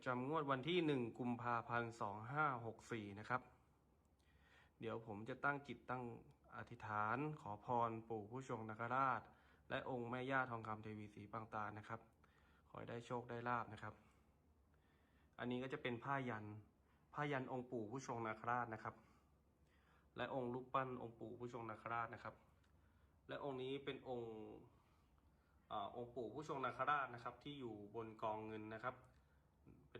ประจำงวดวันที่หนึ่งกุมภาพันธ์สองห้าหกสี่นะครับ เดี๋ยวผมจะตั้งจิตตั้งอธิษฐาน ขอพรปู่ผู้ชงนคราช และองค์แม่ย่าทองคำเทวีสีปางตานะครับ ขอให้ได้โชคได้ลาบนะครับ อันนี้ก็จะเป็นผ้ายัน ผ้ายันองค์ปู่ผู้ชงนาคราชนะครับ และองค์รูปปั้นองค์ปู่ผู้ชงนาคราชนะครับ และองค์นี้เป็นองค์อาองค์ปู่ผู้ชงนาคราชนะครับ ที่อยู่บนกองเงินนะครับ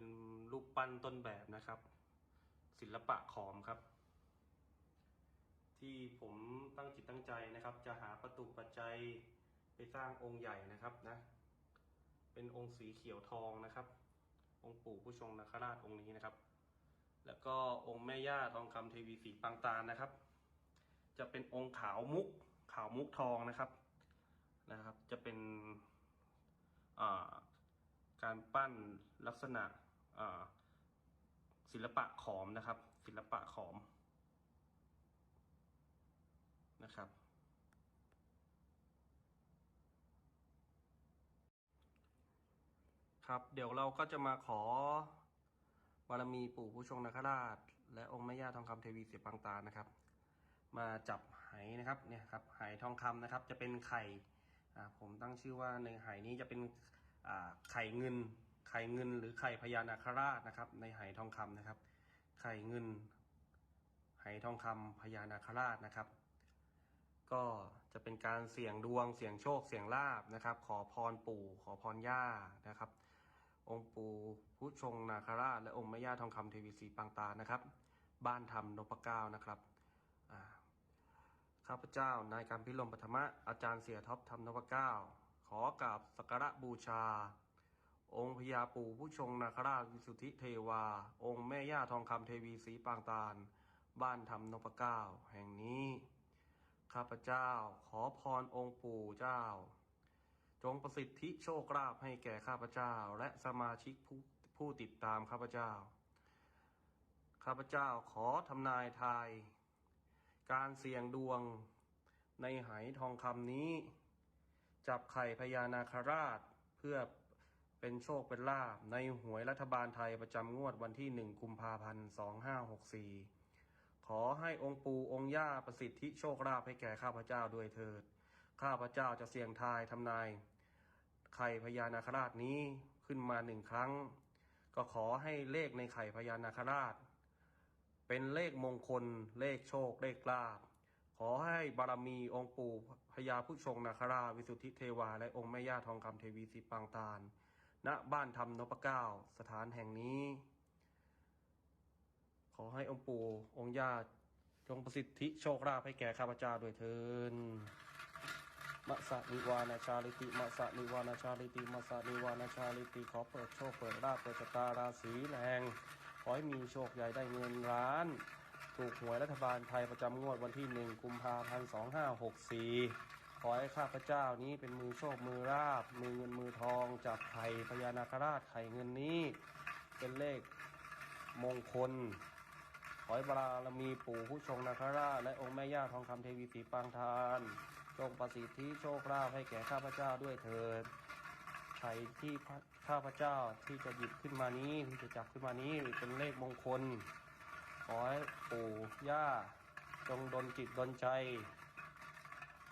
เป็นรูปปั้นต้นแบบนะครับ ศิลปะขอมครับ ที่ผมตั้งจิตตั้งใจนะครับ จะหาประตูปัจจัยไปสร้างองค์ใหญ่นะครับนะ เป็นองค์สีเขียวทองนะครับ องค์ปู่ผู้ชงนาคราชองค์นี้นะครับ แล้วก็องค์แม่ย่าทองคำเทวีสีปางตาลนะครับ จะเป็นองค์ขาวมุกขาวมุกทองนะครับนะครับ จะเป็นการปั้นลักษณะ ศิลปะขอมนะครับ ศิลปะขอมนะครับ ครับเดี๋ยวเราก็จะมาขอบารมีปู่ผู้ชงนาคราช และองค์แม่ย่าทองคำเทวีเสียปังตานะครับ มาจับไหนะครับเนี่ยครับไหทองคำนะครับ จะเป็นไข่ผมตั้งชื่อว่าในไหนี้จะเป็นไข่เงิน ไข่เงินหรือไข่พญานาคราชนะครับ ในไหทองคำนะครับ ไข่เงินไหทองคำพญานาคราชนะครับ ก็จะเป็นการเสี่ยงดวงเสี่ยงโชคเสี่ยงลาบนะครับ ขอพรปู่ขอพรย่านะครับ องค์ปู่ผู้ชงนาคราช และองค์แม่ย่าทองคำเทวีสีปางตานะครับ บ้านธรรมนพเก้านะครับข้าพเจ้านายการพิรมปฐมะอาจารย์เสียท็อปธรรมนพเก้าขอกราบสักการะบูชา องค์พญาปู่ผู้ชงนาคราชวิสุทธิเทวา องค์แม่ย่าทองคำเทวีสีปางตาล บ้านธรรมนพเก้าแห่งนี้ ข้าพเจ้าขอพรองค์ปู่เจ้า จงประสิทธิโชคลาภให้แก่ข้าพเจ้าและสมาชิกผู้ผู้ติดตามข้าพเจ้า ข้าพเจ้าขอทำนายทายการเสี่ยงดวงในไหทองคำนี้ จับไข่พญานาคราชเพื่อ เป็นโชคเป็นลาภในหวยรัฐบาลไทยประจำงวดวันที่หนึ่งกุมภาพันธ์สองห้าหกสี่ขอให้องค์ปู่องค์ย่าประสิทธิโชคลาภให้แก่ข้าพเจ้าด้วยเถิด ข้าพเจ้าจะเสี่ยงทายทำนายไข่พญานาคราชนี้ขึ้นมาหนึ่งครั้ง ก็ขอให้เลขในไข่พญานาคราช เป็นเลขมงคล เลขโชค เลขลาภขอให้บารมีองค์ปู่พญาผู้ชงนาคราชวิสุทธิเทวา และองค์แม่ย่าทองคำเทวีสีปางตาล ณบ้านธรรมนพเก้า สถานแห่งนี้ ขอให้องค์ปู่องค์ย่าจงประสิทธิโชคลาภให้แก่ข้าพเจ้าด้วยเถินมะสะนิวานาชาลิติมะสะนิวานาชาลิติมะสะนิวานาชาลิติขอเปิดโชคเปิดลาภเปิดชะตาราศีแรงขอให้มีโชคใหญ่ได้เงินล้าน ถูกหวยรัฐบาลไทยประจำงวดวันที่หนึ่งกุมภาพันธ์สองห้าหกสี่ ขอให้ข้าพเจ้านี้เป็นมือโชคมือราบ มือเงินมือทองจับไข่พญานาคราชไข่เงินนี้ เป็นเลขมงคล ขอให้บารมีปู่ผู้ชงนาคราชและองค์แม่ย่าทองคำเทวีสีปางทานจงประสิทธิโชคลาภให้แก่ข้าพเจ้าด้วยเถิดไข่ที่ข้าพเจ้าที่จะหยิบขึ้นมานี้ที่จะจับขึ้นมานี้เป็นเลขมงคล ขอให้ปู่ย่าจงดลจิตดลใจ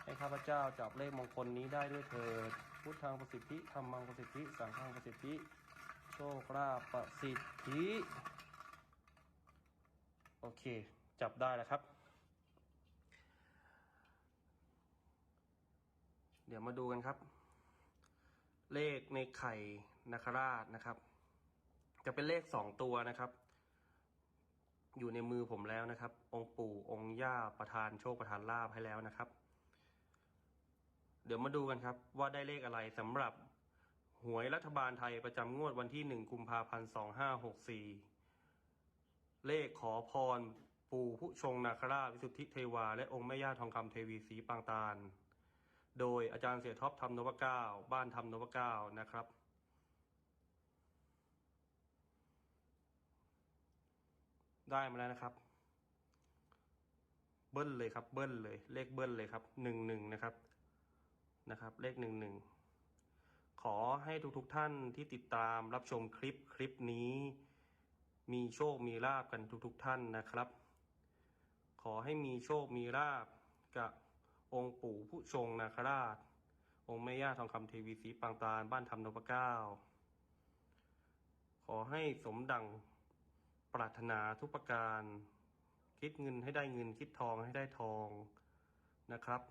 ให้ข้าพเจ้าจับเลขมงคลนี้ได้ด้วยเถิด พุทธังประสิทธิธรรมังประสิทธิ สังฆังประสิทธิ โชคลาภประสิทธิ โอเค จับได้แล้วครับ เดี๋ยวมาดูกันครับ เลขในไข่นาคราชนะครับ จะเป็นเลขสองตัวนะครับอยู่ในมือผมแล้วนะครับ องค์ปู่องค์ย่าประทานโชคประทานลาภให้แล้วนะครับ เดี๋ยวมาดูกันครับ ว่าได้เลขอะไรสำหรับหวยรัฐบาลไทยประจำงวดวันที่หนึ่งกุมภาพันธ์สองห้าหกสี่เลขขอพร ปู่ผู้ชงนาคราชวิสุทธิเทวา และองค์แม่ย่าทองคำเทวีสีปางตาล โดยอาจารย์เสียท็อปทำนพเก้าบ้านทำนพเก้านะครับ ได้มาแล้วนะครับ เบิ้ลเลยครับ เบิ้ลเลย เลขเบิ้ลเลยครับหนึ่งหนึ่งนะครับ นะครับ เลขหนึ่งหนึ่งขอให้ทุกๆทท่านที่ติดตามรับชมคลิปคลิปนี้ มีโชคมีลาบกันทุกๆทท่านนะครับ ขอให้มีโชคมีลาบกับองค์ปู่ผู้ชงนาคราช องค์แม่ย่าทองคำเทวีสีปางตาลบ้านธรรมนพเก้า ขอให้สมดังปรารถนาทุกประการ คิดเงินให้ได้เงินคิดทองให้ได้ทองนะครับ